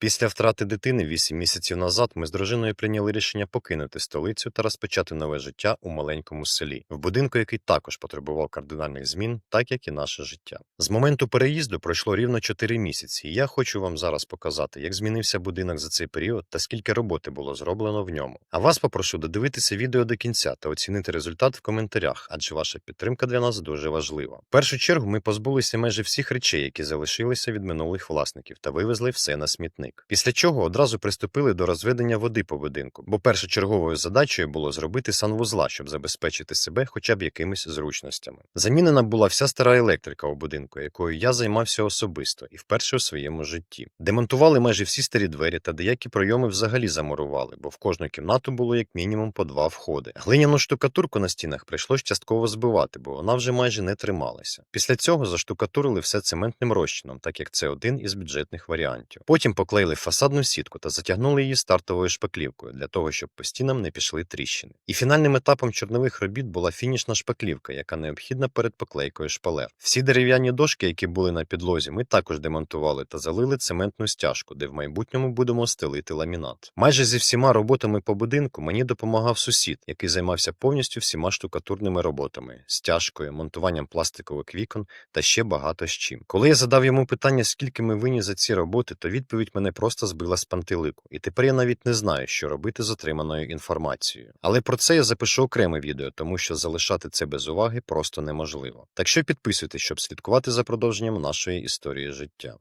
Після втрати дитини 8 місяців назад ми з дружиною прийняли рішення покинути столицю та розпочати нове життя у маленькому селі, в будинку, який також потребував кардинальних змін, так як і наше життя. З моменту переїзду пройшло рівно 4 місяці, і я хочу вам зараз показати, як змінився будинок за цей період та скільки роботи було зроблено в ньому. А вас попрошу додивитися відео до кінця та оцінити результат в коментарях, адже ваша підтримка для нас дуже важлива. В першу чергу ми позбулися майже всіх речей, які залишилися від минулих власників, та вивезли все на смітник. Після чого одразу приступили до розведення води по будинку, бо першочерговою задачею було зробити санвузла, щоб забезпечити себе хоча б якимись зручностями. Замінена була вся стара електрика у будинку, якою я займався особисто і вперше у своєму житті. Демонтували майже всі старі двері та деякі пройоми взагалі замурували, бо в кожну кімнату було як мінімум по два входи. Глиняну штукатурку на стінах прийшлось частково збивати, бо вона вже майже не трималася. Після цього заштукатурили все цементним розчином, так як це один із бюджетних варіантів. Потім поклеїли фасадну сітку та затягнули її стартовою шпаклівкою для того, щоб по стінам не пішли тріщини. І фінальним етапом чорнових робіт була фінішна шпаклівка, яка необхідна перед поклейкою шпалер. Всі дерев'яні дошки, які були на підлозі, ми також демонтували та залили цементну стяжку, де в майбутньому будемо стелити ламінат. Майже зі всіма роботами по будинку мені допомагав сусід, який займався повністю всіма штукатурними роботами, стяжкою, монтуванням пластикових вікон та ще багато з чим. Коли я задав йому питання, скільки ми винні за ці роботи, то відповідь мене просто збила з пантелику, і тепер я навіть не знаю, що робити з отриманою інформацією. Але про це я запишу окреме відео, тому що залишати це без уваги просто неможливо. Так що підписуйтесь, щоб слідкувати за продовженням нашої історії життя.